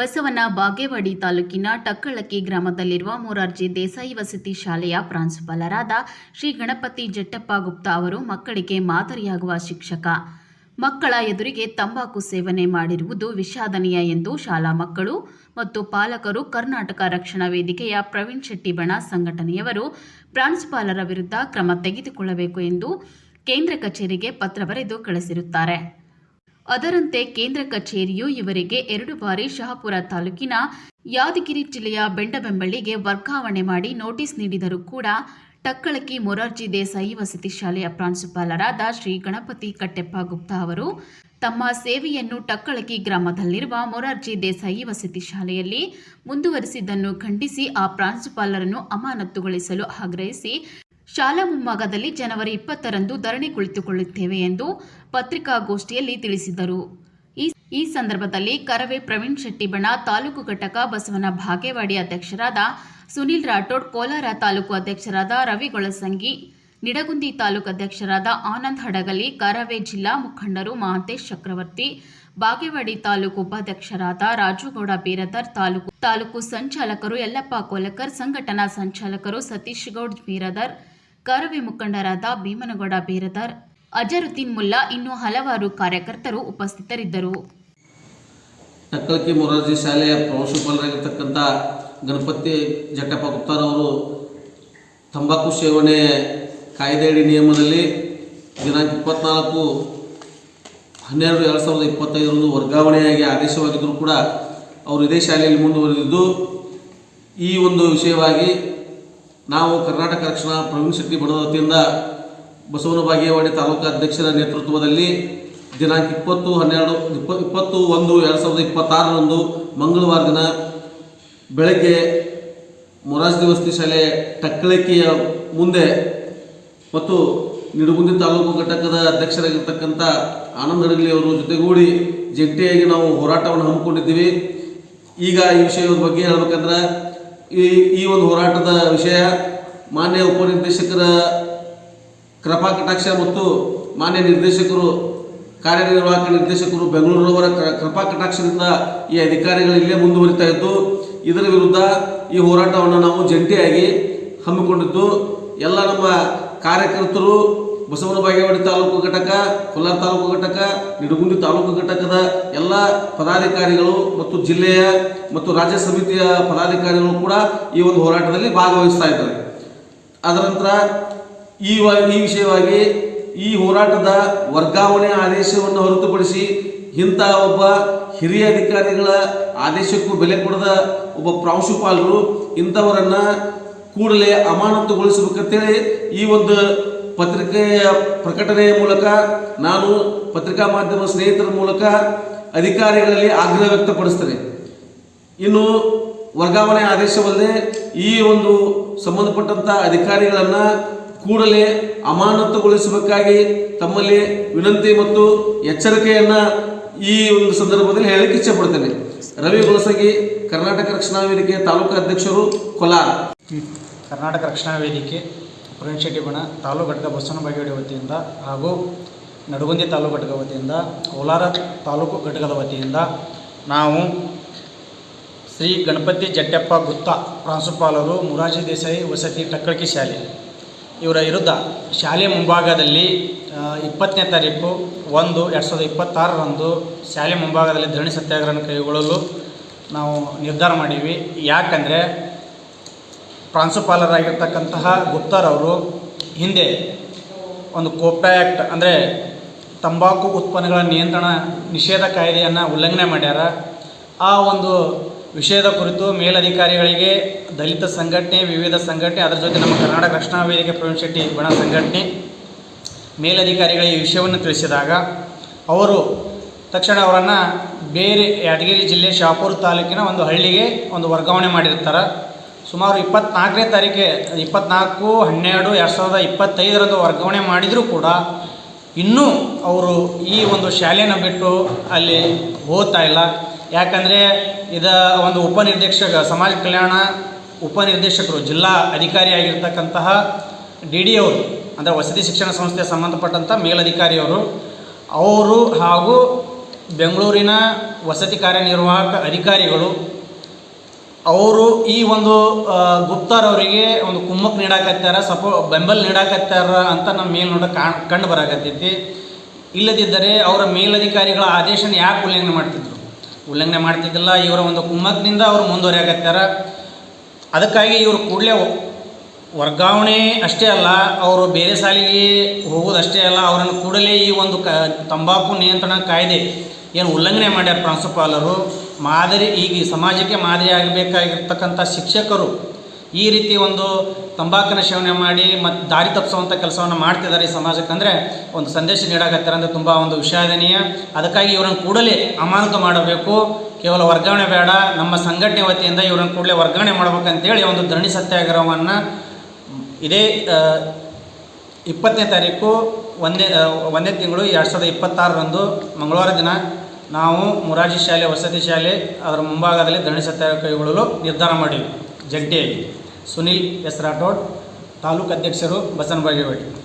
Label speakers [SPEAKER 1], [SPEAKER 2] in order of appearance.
[SPEAKER 1] ಬಸವನ ಬಾಗೇವಾಡಿ ತಾಲೂಕಿನ ಟಕ್ಕಳಕ್ಕಿ ಗ್ರಾಮದಲ್ಲಿರುವ ಮೊರಾರ್ಜಿ ದೇಸಾಯಿ ವಸತಿ ಶಾಲೆಯ ಪ್ರಾಂಶುಪಾಲರಾದ ಶ್ರೀ ಗಣಪತಿ ಜಟ್ಟಪ್ಪ ಗುಪ್ತಾ ಅವರು ಮಕ್ಕಳಿಗೆ ಮಾದರಿಯಾಗುವ ಶಿಕ್ಷಕ. ಮಕ್ಕಳ ಎದುರಿಗೆ ತಂಬಾಕು ಸೇವನೆ ಮಾಡಿರುವುದು ವಿಷಾದನೀಯ ಎಂದು ಶಾಲಾ ಮಕ್ಕಳು ಮತ್ತು ಪಾಲಕರು ಕರ್ನಾಟಕ ರಕ್ಷಣಾ ವೇದಿಕೆಯ ಪ್ರವೀಣ್ ಶೆಟ್ಟಿ ಬಣ ಸಂಘಟನೆಯವರು ಪ್ರಾಂಶುಪಾಲರ ವಿರುದ್ಧ ಕ್ರಮ ತೆಗೆದುಕೊಳ್ಳಬೇಕು ಎಂದು ಕೇಂದ್ರ ಕಚೇರಿಗೆ ಪತ್ರ ಬರೆದು ಕಳಿಸಿರುತ್ತಾರೆ. ಅದರಂತೆ ಕೇಂದ್ರ ಕಚೇರಿಯು ಇವರಿಗೆ ಎರಡು ಬಾರಿ ಶಹಾಪುರ ತಾಲೂಕಿನ ಯಾದಗಿರಿ ಜಿಲ್ಲೆಯ ಬೆಂಡಬೆಂಬಳಿಗೆ ವರ್ಗಾವಣೆ ಮಾಡಿ ನೋಟಿಸ್ ನೀಡಿದರೂ ಕೂಡ ಟಕ್ಕಳಕಿ ಮೊರಾರ್ಜಿ ದೇಸಾಯಿ ವಸತಿ ಶಾಲೆಯ ಪ್ರಾಂಶುಪಾಲರಾದ ಶ್ರೀ ಗಣಪತಿ ಕಟ್ಟೆಪ್ಪ ಗುಪ್ತಾ ಅವರು ತಮ್ಮ ಸೇವೆಯನ್ನು ಟಕ್ಕಳಕಿ ಗ್ರಾಮದಲ್ಲಿರುವ ಮೊರಾರ್ಜಿ ದೇಸಾಯಿ ವಸತಿ ಶಾಲೆಯಲ್ಲಿ ಮುಂದುವರಿಸಿದ್ದನ್ನು ಖಂಡಿಸಿ ಆ ಪ್ರಾಂಶುಪಾಲರನ್ನು ಅಮಾನತುಗೊಳಿಸಲು ಆಗ್ರಹಿಸಿ ಶಾಲಾ ಮುಂಭಾಗದಲ್ಲಿ ಜನವರಿ ಇಪ್ಪತ್ತರಂದು ಧರಣಿ ಕುಳಿತುಕೊಳ್ಳುತ್ತೇವೆ ಎಂದು ಪತ್ರಿಕಾಗೋಷ್ಠಿಯಲ್ಲಿ ತಿಳಿಸಿದರು. ಈ ಸಂದರ್ಭದಲ್ಲಿ ಕರವೇ ಪ್ರವೀಣ್ ಶೆಟ್ಟಿಬಣ ತಾಲೂಕು ಘಟಕ ಬಸವನ ಭಾಗೇವಾಡಿ ಅಧ್ಯಕ್ಷರಾದ ಸುನಿಲ್ ರಾಠೋಡ್, ಕೋಲಾರ ತಾಲೂಕು ಅಧ್ಯಕ್ಷರಾದ ರವಿಗೊಳಸಂಗಿ ನಿಡಗುಂದಿ ತಾಲೂಕು ಅಧ್ಯಕ್ಷರಾದ ಆನಂದ್ ಹಡಗಲಿ, ಕರವೇ ಜಿಲ್ಲಾ ಮುಖಂಡರು ಮಹಾಂತೇಶ್ ಚಕ್ರವರ್ತಿ, ಬಾಗೇವಾಡಿ ತಾಲೂಕು ಉಪಾಧ್ಯಕ್ಷರಾದ ರಾಜುಗೌಡ ಬೀರದರ್, ತಾಲೂಕು ತಾಲೂಕು ಸಂಚಾಲಕರು ಯಲ್ಲಪ್ಪ ಕೋಲಕರ್, ಸಂಘಟನಾ ಸಂಚಾಲಕರು ಸತೀಶ್ ಗೌಡ್ ಬೀರದರ್ ಕರವೇ ಮುಖಂಡರಾದ ಭೀಮನಗೌಡ ಬೇರದಾರ್, ಅಜರುದ್ದೀನ್ ಮುಲ್ಲಾ ಇನ್ನೂ ಹಲವಾರು ಕಾರ್ಯಕರ್ತರು ಉಪಸ್ಥಿತರಿದ್ದರು.
[SPEAKER 2] ಟಕ್ಕಳಕಿ ಮೊರಾರ್ಜಿ ಶಾಲೆಯ ಪ್ರಾಂಶುಪಾಲರಾಗಿರ್ತಕ್ಕಂಥ ಗಣಪತಿ ಜಟ್ಟಪ್ಪ ಗುಪ್ತಾರವರು ತಂಬಾಕು ಸೇವನೆ ಕಾಯ್ದೆಯಡಿ ನಿಯಮದಲ್ಲಿ ದಿನಾಂಕ ಇಪ್ಪತ್ನಾಲ್ಕು ಹನ್ನೆರಡು ಎರಡು ಸಾವಿರದ ಇಪ್ಪತ್ತೈದರಂದು ವರ್ಗಾವಣೆಯಾಗಿ ಆದೇಶವಾಗಿದ್ದರೂ ಕೂಡ ಅವರು ಇದೇ ಶಾಲೆಯಲ್ಲಿ ಮುಂದುವರೆದಿದ್ದು, ಈ ಒಂದು ವಿಷಯವಾಗಿ ನಾವು ಕರ್ನಾಟಕ ರಕ್ಷಣಾ ಪ್ರವೀಣ್ ಶೆಟ್ಟಿ ಬಡದ ವತಿಯಿಂದ ಬಸವನ ಬಾಗೇವಾಡಿ ತಾಲೂಕು ಅಧ್ಯಕ್ಷರ ನೇತೃತ್ವದಲ್ಲಿ ದಿನಾಂಕ ಇಪ್ಪತ್ತು ಹನ್ನೆರಡು, ಇಪ್ಪ, ಇಪ್ಪತ್ತು ಒಂದು ಎರಡು ಸಾವಿರದ ಇಪ್ಪತ್ತಾರರಂದು ಮಂಗಳವಾರ ದಿನ ಬೆಳಗ್ಗೆ ಮೊರಾಜ್ ವಸತಿ ಶಾಲೆ ಟಕ್ಕಳಿಕೆಯ ಮುಂದೆ ಮತ್ತು ನಿಡುಗುಂದಿ ತಾಲೂಕು ಘಟಕದ ಅಧ್ಯಕ್ಷರಾಗಿರ್ತಕ್ಕಂಥ ಆನಂದ್ ಹಡಗಲಿ ಅವರು ಜೊತೆಗೂಡಿ ಜಂಟಿಯಾಗಿ ನಾವು ಹೋರಾಟವನ್ನು ಹಮ್ಮಿಕೊಂಡಿದ್ದೀವಿ. ಈಗ ಈ ವಿಷಯದ ಬಗ್ಗೆ ಹೇಳ್ಬೇಕಂದ್ರೆ ಈ ಈ ಒಂದು ಹೋರಾಟದ ವಿಷಯ ಮಾನ್ಯ ಉಪನಿರ್ದೇಶಕರ ಕೃಪಾ ಕಟಾಕ್ಷ ಮತ್ತು ಮಾನ್ಯ ನಿರ್ದೇಶಕರು, ಕಾರ್ಯನಿರ್ವಾಹಕ ನಿರ್ದೇಶಕರು ಬೆಂಗಳೂರವರ ಕ- ಕೃಪಾ ಕಟಾಕ್ಷದಿಂದ ಈ ಅಧಿಕಾರಿಗಳು ಇಲ್ಲೇ ಮುಂದುವರಿತಾ ಇದ್ದು, ಇದರ ವಿರುದ್ಧ ಈ ಹೋರಾಟವನ್ನು ನಾವು ಜಂಟಿಯಾಗಿ ಹಮ್ಮಿಕೊಂಡಿದ್ದು, ಎಲ್ಲ ನಮ್ಮ ಕಾರ್ಯಕರ್ತರು ಬಸವನ ಬಾಗೇವಾಡಿ ತಾಲೂಕು ಘಟಕ, ಕೋಲಾರ ತಾಲೂಕು ಘಟಕ, ನಿಡಗುಂದಿ ತಾಲೂಕು ಘಟಕದ ಎಲ್ಲ ಪದಾಧಿಕಾರಿಗಳು ಮತ್ತು ಜಿಲ್ಲೆಯ ಮತ್ತು ರಾಜ್ಯ ಸಮಿತಿಯ ಪದಾಧಿಕಾರಿಗಳು ಕೂಡ ಈ ಒಂದು ಹೋರಾಟದಲ್ಲಿ ಭಾಗವಹಿಸ್ತಾ ಇದ್ದಾರೆ. ಅದರ ನಂತರ ಈ ಈ ವಿಷಯವಾಗಿ ಈ ಹೋರಾಟದ ವರ್ಗಾವಣೆ ಆದೇಶವನ್ನು ಹೊರತುಪಡಿಸಿ ಇಂಥ ಒಬ್ಬ ಹಿರಿಯ ಅಧಿಕಾರಿಗಳ ಆದೇಶಕ್ಕೂ ಬೆಲೆ ಕೊಡದ ಒಬ್ಬ ಪ್ರಾಂಶುಪಾಲರು ಇಂಥವರನ್ನು ಕೂಡಲೇ ಅಮಾನತುಗೊಳಿಸಬೇಕಂತೇಳಿ ಈ ಒಂದು ಪತ್ರಿಕೆಯ ಪ್ರಕಟಣೆಯ ಮೂಲಕ, ನಾನು ಪತ್ರಿಕಾ ಮಾಧ್ಯಮ ಸ್ನೇಹಿತರ ಮೂಲಕ ಅಧಿಕಾರಿಗಳಲ್ಲಿ ಆಗ್ರಹ ವ್ಯಕ್ತಪಡಿಸ್ತೇನೆ. ಇನ್ನು ವರ್ಗಾವಣೆ ಆದೇಶವಲ್ಲದೆ ಈ ಒಂದು ಸಂಬಂಧಪಟ್ಟಂಥ ಅಧಿಕಾರಿಗಳನ್ನ ಕೂಡಲೇ ಅಮಾನತುಗೊಳಿಸಬೇಕಾಗಿ ತಮ್ಮಲ್ಲಿ ವಿನಂತಿ ಮತ್ತು ಎಚ್ಚರಿಕೆಯನ್ನು ಈ ಒಂದು ಸಂದರ್ಭದಲ್ಲಿ ಹೇಳಲಿಕ್ಕೆ ಇಚ್ಛೆ ಪಡ್ತೇನೆ ರವಿ ಗುಲಸಗಿ ಕರ್ನಾಟಕ ರಕ್ಷಣಾ ವೇದಿಕೆ ತಾಲೂಕು ಅಧ್ಯಕ್ಷರು, ಕೋಲಾರ.
[SPEAKER 3] ಕರ್ನಾಟಕ ರಕ್ಷಣಾ ವೇದಿಕೆ. ಬಣ ತಾಲೂಕು ಘಟಕ ಬಸವನ ಬಾಗೇವಾಡಿ ವತಿಯಿಂದ ಹಾಗೂ ನಡುಗುಂದಿ ತಾಲೂಕು ಘಟಕ ವತಿಯಿಂದ, ಕೋಲಾರ ತಾಲೂಕು ಘಟಕದ ವತಿಯಿಂದ ನಾವು ಶ್ರೀ ಗಣಪತಿ ಜಟ್ಟಪ್ಪ ಗುತ್ತ ಪ್ರಾಂಶುಪಾಲರು ಮುರಾಜಿ ದೇಸಾಯಿ ವಸತಿ ಟಕ್ಕಳಕಿ ಶಾಲೆ. ಇವರ ವಿರುದ್ಧ ಶಾಲೆ ಮುಂಭಾಗದಲ್ಲಿ ಇಪ್ಪತ್ತನೇ ತಾರೀಕು ಒಂದು ಎರಡು ಸಾವಿರದ ಇಪ್ಪತ್ತಾರರಂದು ಶಾಲೆ ಮುಂಭಾಗದಲ್ಲಿ ಧರಣಿ ಸತ್ಯಾಗ್ರಹ ಕೈಗೊಳ್ಳಲು ನಾವು ನಿರ್ಧಾರ ಮಾಡೀವಿ ಯಾಕಂದರೆ ಪ್ರಾಂಶುಪಾಲರಾಗಿರ್ತಕ್ಕಂತಹ ಗುಪ್ತರವರು ಹಿಂದೆ ಒಂದು ಕೋಪ್ಟಾ ಆ್ಯಕ್ಟ್ ಅಂದರೆ ತಂಬಾಕು ಉತ್ಪನ್ನಗಳ ನಿಯಂತ್ರಣ ನಿಷೇಧ ಕಾಯ್ದೆಯನ್ನು ಉಲ್ಲಂಘನೆ ಮಾಡ್ಯಾರ. ಆ ಒಂದು ವಿಷಯದ ಕುರಿತು ಮೇಲಧಿಕಾರಿಗಳಿಗೆ ದಲಿತ ಸಂಘಟನೆ, ವಿವಿಧ ಸಂಘಟನೆ, ಅದರ ಜೊತೆ ನಮ್ಮ ಕರ್ನಾಟಕ ರಕ್ಷಣಾ ವೇದಿಕೆ ಪ್ರವೀಣ್ ಶೆಟ್ಟಿ ಬಣ ಸಂಘಟನೆ ಮೇಲಧಿಕಾರಿಗಳಿಗೆ ಈ ವಿಷಯವನ್ನು ತಿಳಿಸಿದಾಗ ಅವರು ತಕ್ಷಣ ಅವರನ್ನು ಬೇರೆ ಯಾದಗಿರಿ ಜಿಲ್ಲೆ ಶಾಪುರ ತಾಲೂಕಿನ ಒಂದು ಹಳ್ಳಿಗೆ ಒಂದು ವರ್ಗಾವಣೆ ಮಾಡಿರ್ತಾರೆ. ಸುಮಾರು ಇಪ್ಪತ್ನಾಲ್ಕನೇ ತಾರೀಕೆ ಇಪ್ಪತ್ನಾಲ್ಕು, ಹನ್ನೆರಡು, ಎರಡು ಸಾವಿರದ ಇಪ್ಪತ್ತೈದರಂದು ವರ್ಗಾವಣೆ ಮಾಡಿದರೂ ಕೂಡ ಇನ್ನೂ ಅವರು ಈ ಒಂದು ಶಾಲೆಯನ್ನು ಬಿಟ್ಟು ಅಲ್ಲಿ ಓದ್ತಾ ಇಲ್ಲ. ಯಾಕಂದರೆ ಇದ ಒಂದು ಉಪನಿರ್ದೇಶಕ, ಸಮಾಜ ಕಲ್ಯಾಣ ಉಪನಿರ್ದೇಶಕರು, ಜಿಲ್ಲಾ ಅಧಿಕಾರಿಯಾಗಿರ್ತಕ್ಕಂತಹ ಡಿ ಡಿ ಅವರು, ಅಂದರೆ ವಸತಿ ಶಿಕ್ಷಣ ಸಂಸ್ಥೆಗೆ ಸಂಬಂಧಪಟ್ಟಂಥ ಮೇಲಧಿಕಾರಿಯವರು ಅವರು ಹಾಗೂ ಬೆಂಗಳೂರಿನ ವಸತಿ ಕಾರ್ಯನಿರ್ವಾಹಕ ಅಧಿಕಾರಿಗಳು ಅವರು ಈ ಒಂದು ಗುಪ್ತಾರ್ ಅವರಿಗೆ ಒಂದು ಕುಮ್ಮಕ್ ನೀಡಾಕತ್ತಾರ, ಸಪೋ, ಬೆಂಬಲ ನೀಡಾಕತ್ತಾರ ಅಂತ ನಮ್ಮ ಮೇಲ್ನೋಟ ಕಾಣ್, ಕಂಡು ಬರಾಕತ್ತೈತಿ. ಇಲ್ಲದಿದ್ದರೆ ಅವರ ಮೇಲಧಿಕಾರಿಗಳ ಆದೇಶನ ಯಾಕೆ ಉಲ್ಲಂಘನೆ ಮಾಡ್ತಿದ್ರು? ಉಲ್ಲಂಘನೆ ಮಾಡ್ತಿದ್ದಿಲ್ಲ, ಇವರ ಒಂದು ಕುಮ್ಮಕ್ನಿಂದ ಅವರು ಮುಂದುವರಿಯಾಗತ್ತಾರ ಅದಕ್ಕಾಗಿ ಇವರು ಕೂಡಲೇ ವರ್ಗಾವಣೆ ಅಷ್ಟೇ ಅಲ್ಲ, ಅವರು ಬೇರೆ ಸಾಲಿಗೆ ಹೋಗೋದಷ್ಟೇ ಅಲ್ಲ, ಅವರನ್ನು ಕೂಡಲೇ ಈ ಒಂದು ಕ, ತಂಬಾಕು ನಿಯಂತ್ರಣ ಕಾಯ್ದೆ ಏನು ಉಲ್ಲಂಘನೆ ಮಾಡ್ಯಾರ ಪ್ರಾಂಶುಪಾಲರು ಮಾದರಿ, ಈಗ ಸಮಾಜಕ್ಕೆ ಮಾದರಿ ಆಗಬೇಕಾಗಿರ್ತಕ್ಕಂಥ ಶಿಕ್ಷಕರು ಈ ರೀತಿ ಒಂದು ತಂಬಾಕಿನ ಸೇವನೆ ಮಾಡಿ ಮತ್ತು ದಾರಿ ತಪ್ಪಿಸುವಂಥ ಕೆಲಸವನ್ನು ಮಾಡ್ತಿದ್ದಾರೆ ಈ ಸಮಾಜಕ್ಕೆ ಅಂದರೆ ಒಂದು ಸಂದೇಶ ನೀಡಾಕತ್ತಾರೆ ಅಂದರೆ ತುಂಬ ಒಂದು ವಿಷಾದನೀಯ. ಅದಕ್ಕಾಗಿ ಇವರನ್ನು ಕೂಡಲೇ ಅಮಾನತು ಮಾಡಬೇಕು. ಕೇವಲ ವರ್ಗಾವಣೆ ಬೇಡ. ನಮ್ಮ ಸಂಘಟನೆ ವತಿಯಿಂದ ಇವರನ್ನು ಕೂಡಲೇ ವರ್ಗಾವಣೆ ಮಾಡಬೇಕಂತೇಳಿ ಒಂದು ಧರಣಿ ಸತ್ಯಾಗ್ರಹವನ್ನು ಇದೇ ಇಪ್ಪತ್ತನೇ ತಾರೀಕು, ಒಂದೇ ಒಂದೇ ತಿಂಗಳು ಎರಡು ಸಾವಿರದ ಇಪ್ಪತ್ತಾರರಂದು ಮಂಗಳವಾರ ದಿನ ನಾವು ಮೊರಾರ್ಜಿ ಶಾಲೆ, ವಸತಿ ಶಾಲೆ, ಅದರ ಮುಂಭಾಗದಲ್ಲಿ ಧರಣಿ ಸತ್ಯಾಗ್ರಹ ಕೈಗೊಳ್ಳಲು ನಿರ್ಧಾರ ಮಾಡಿವಿ. ಜಂಟಿಯಾಗಿ. ಸುನಿಲ್ ಎಸ್ ರಾಠೋಡ್ ತಾಲೂಕು ಅಧ್ಯಕ್ಷರು ಬಸನ್ ಬಾಗೇವಾಡಿ